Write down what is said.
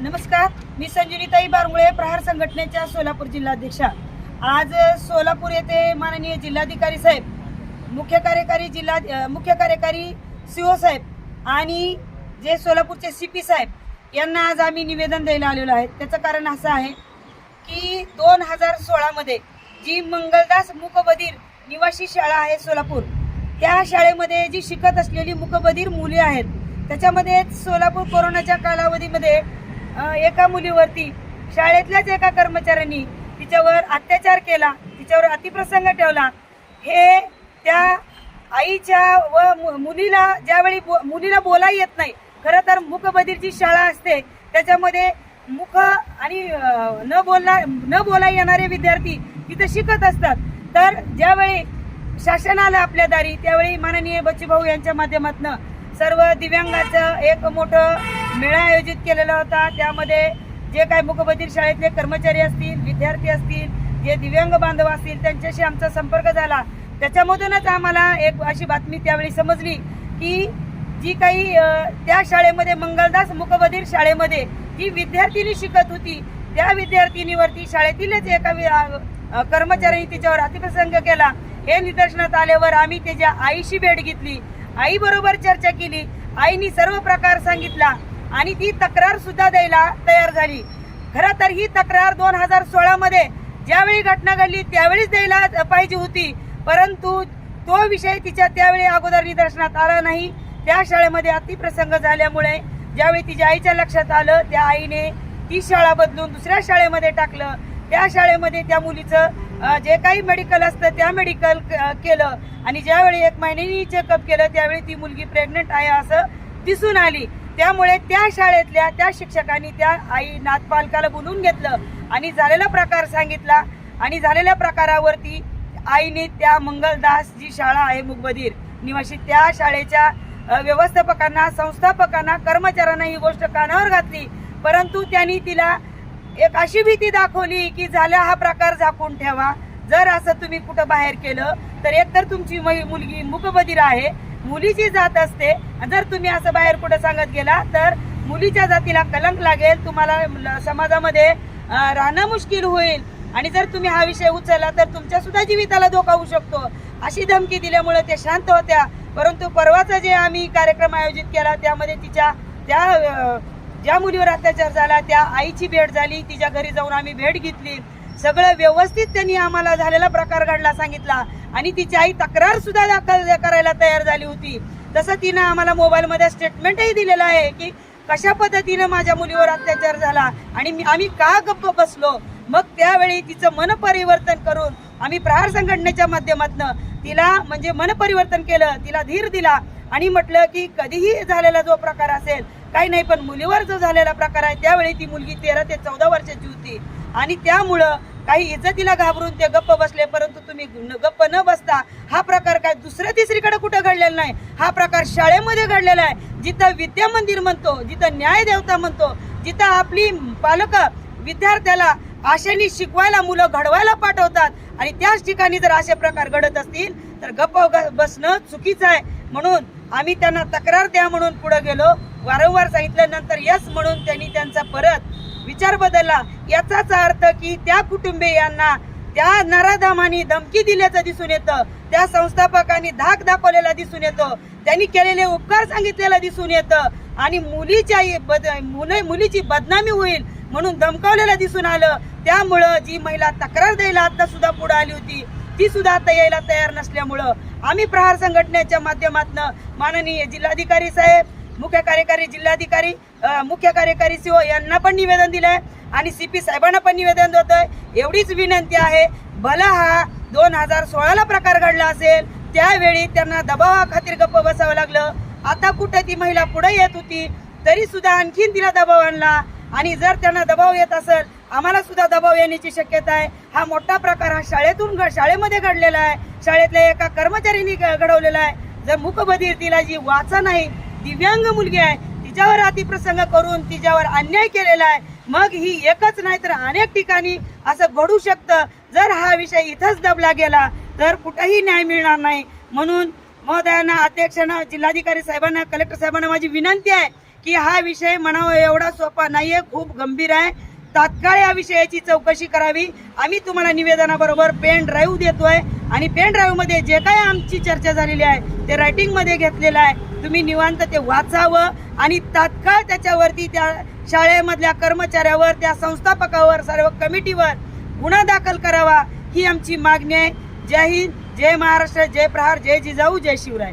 नमस्कार मी संजुनीताई बारमुळे प्रहार संघटनेच्या सोलापूर जिल्हाध्यक्षा. आज सोलापूर येथे माननीय जिल्हाधिकारी साहेब मुख्य कार्यकारी जिल्हा मुख्य कार्यकारी सीओ साहेब आणि जे सोलापूरचे सी पी साहेब यांना आज आम्ही निवेदन द्यायला आलेलो आहे. त्याचं कारण असं आहे की दोन हजार सोळामध्ये जी मंगलदास मुकबधीर निवासी शाळा आहे सोलापूर त्या शाळेमध्ये जी शिकत असलेली मुकबधीर मुले आहेत त्याच्यामध्ये सोलापूर कोरोनाच्या कालावधीमध्ये एका मुलीवरती शाळेतल्याच एका कर्मचाऱ्यांनी तिच्यावर अत्याचार केला तिच्यावर अतिप्रसंग ठेवला. हे त्या आईच्या व मु- मुलीला ज्यावेळी बो- मुलीला बोला येत नाही खरं तर मुखबधीरची शाळा असते. त्याच्यामध्ये मुख आणि न बोलला न बोला येणारे विद्यार्थी तिथं शिकत असतात. तर ज्यावेळी शासन आलं आपल्या दारी त्यावेळी माननीय बच्चूभाऊ यांच्या माध्यमातून सर्व दिव्यांगाचं एक मोठं मेळा आयोजित केलेला होता. त्यामध्ये जे काही मुकबधीर शाळेतले कर्मचारी असतील विद्यार्थी असतील जे दिव्यांग बांधव असतील त्यांच्याशी आमचा संपर्क झाला. त्याच्यामधूनच आम्हाला एक अशी बातमी त्यावेळी समजली की जी काही त्या शाळेमध्ये मंगलदास मुकबधीर शाळेमध्ये जी विद्यार्थिनी शिकत होती त्या विद्यार्थिनीवरती शाळेतीलच एका कर्मचाऱ्यांनी तिच्यावर अतिप्रसंग केला. हे निदर्शनात आल्यावर आम्ही त्याच्या आईशी भेट घेतली. आई बरोबर चर्चा केली. आईनी सर्व प्रकार सांगितला. आणि ती तक्रार सुद्धा द्यायला तयार झाली. खरं तर ही तक्रार दोन हजार सोळा मध्ये ज्यावेळी घटना घडली त्यावेळीच द्यायला पाहिजे होती. परंतु तो विषय तिच्या त्यावेळी अगोदर निदर्शनात आला नाही. त्या शाळेमध्ये अतिप्रसंग झाल्यामुळे ज्यावेळी तिच्या आईच्या लक्षात आलं त्या आईने ती शाळा बदलून दुसऱ्या शाळेमध्ये टाकलं. त्या शाळेमध्ये त्या मुलीचं जे काही मेडिकल असतं त्या मेडिकल केलं. आणि ज्यावेळी एक महिन्यानी चेकअप केलं त्यावेळी ती मुलगी प्रेग्नंट आहे असं दिसून आली. त्यामुळे त्या शाळेतल्या त्या शिक्षकांनी त्या आई नाथपालकाला बोलून घेतलं आणि झालेला प्रकार सांगितला आणि झालेल्या प्रकारावरती आईने त्या मंगलदास जी शाळा आहे मुगबधीर निवासी त्या शाळेच्या व्यवस्थापकांना संस्थापकांना कर्मचाऱ्यांना ही गोष्ट कानावर घातली. परंतु त्यांनी तिला एक अशी भीती दाखवली की झाला हा प्रकार झाकून ठेवा. जर असं तुम्ही कुठं बाहेर केलं तर एकतर तुमची मुलगी मुकबधीर आहे मुलीची जात असते. जर तुम्ही असं बाहेर कुठं सांगत गेला तर मुलीच्या जातीला कलंक लागेल. तुम्हाला समाजामध्ये राहणं मुश्किल होईल. आणि जर तुम्ही हा विषय उचलला तर तुमच्या सुद्धा जीविताला धोका होऊ शकतो. अशी धमकी दिल्यामुळे ते शांत होत्या. परंतु परवाचा जे आम्ही कार्यक्रम आयोजित केला त्यामध्ये तिच्या त्या ज्या मुलीवर अत्याचार झाला त्या आईची भेट झाली. तिच्या घरी जाऊन आम्ही भेट घेतली. सगळं व्यवस्थित त्यांनी आम्हाला झालेला प्रकार घडला सांगितला. आणि तिची आई तक्रार सुद्धा दाखल करायला तयार झाली होती. तसं तिनं आम्हाला मोबाईलमध्ये स्टेटमेंटही दिलेलं आहे की कशा पद्धतीनं माझ्या मुलीवर अत्याचार झाला आणि मी- आम्ही का गप्प बसलो? मग त्यावेळी तिचं मनपरिवर्तन करून आम्ही प्रहार संघटनेच्या माध्यमातून तिला म्हणजे मनपरिवर्तन केलं तिला धीर दिला आणि म्हटलं की कधीही झालेला जो प्रकार असेल काही नाही पण मुलीवर जो झालेला प्रकार आहे त्यावेळी ती मुलगी तेरा ते चौदा वर्षाची होती. आणि त्यामुळं काही इज्जतीला घाबरून ते गप्प बसले परंतु तुम्ही गप्प न बसता हा प्रकार काय दुसऱ्या तिसरीकडे कुठं घडलेला नाही. हा प्रकार शाळेमध्ये घडलेला आहे. जिथं विद्या मंदिर म्हणतो जिथं न्याय देवता म्हणतो जिथं आपली पालक विद्यार्थ्याला आशेने शिकवायला मुलं घडवायला पाठवतात आणि त्याच ठिकाणी जर असे प्रकार घडत असतील तर गप्प बसणं चुकीचं आहे. म्हणून आम्ही त्यांना तक्रार द्या म्हणून पुढे गेलो. वारंवार सांगितलं नंतर यस म्हणून त्यांनी त्यांचा परत विचार बदलला. याचाच अर्थ की त्या कुटुंबियांना त्या नराधामानी धमकी दिल्याचं दिसून येतं. त्या संस्थापकांनी धाक दाखवलेला दिसून येतो. त्यांनी केलेले उपकार सांगितलेला दिसून येतं. आणि मुलीच्या बद मुलं- मुलीची बदनामी होईल म्हणून धमकावलेलं दिसून आलं. त्यामुळं जी महिला तक्रार द्यायला आता सुद्धा पुढे आली होती ती सुद्धा आता यायला तयार नसल्यामुळं आम्ही प्रहार संघटनेच्या माध्यमातून माननीय जिल्हाधिकारी साहेब मुख्य कार्यकारी जिल्हाधिकारी मुख्य कार्यकारी सीओ यांना पण निवेदन दिलंय आणि सी पी साहेबांना पण निवेदन देतोय. एवढीच विनंती आहे भला हा दोन हजार सोळाला प्रकार घडला असेल त्यावेळी त्यांना दबावाखातीर गप्प बसावं लागलं. आता कुठं ती महिला पुढे येत होती तरी सुद्धा आणखीन तिला दबाव आणला. आणि जर त्यांना दबाव येत असेल आम्हाला सुद्धा दबाव येण्याची शक्यता आहे. हा मोठा प्रकार हा शाळेतून शाळेमध्ये घडलेला आहे. शाळेतल्या एका कर्मचाऱ्यांनी घ- घडवलेला आहे. जर मुखबधीर तिला जी वाचा नाही दिव्यांग मुलगी आहे. तिच्यावर अतिप्रसंग करून तिच्यावर अन्याय केलेला आहे. मग ही एकच नाही तर अनेक ठिकाणी असं घडू शकतं. जर हा विषय इथंच दबला गेला तर कुठंही न्याय मिळणार नाही. म्हणून महोदयांना अध्यक्षांना जिल्हाधिकारी साहेबांना कलेक्टर साहेबांना माझी विनंती आहे की हा विषय म्हणावा एवढा सोपा नाही आहे खूप गंभीर आहे. तात्काळ या विषयाची चौकशी करावी. आम्ही तुम्हाला निवेदनाबरोबर पेन ड्राईव्ह देतोय आणि पेन ड्राईव्हमध्ये जे काही आमची चर्चा झालेली आहे ते रायटिंगमध्ये घेतलेलं आहे. तुम्ही निवांत ते वाचावं आणि तात्काळ त्याच्यावरती त्या शाळेमधल्या कर्मचाऱ्यावर त्या संस्थापकावर सर्व कमिटीवर गुन्हा दाखल करावा ही आमची मागणी आहे. जय हिंद जय महाराष्ट्र जय प्रहार जय जिजाऊ जय शिवराय.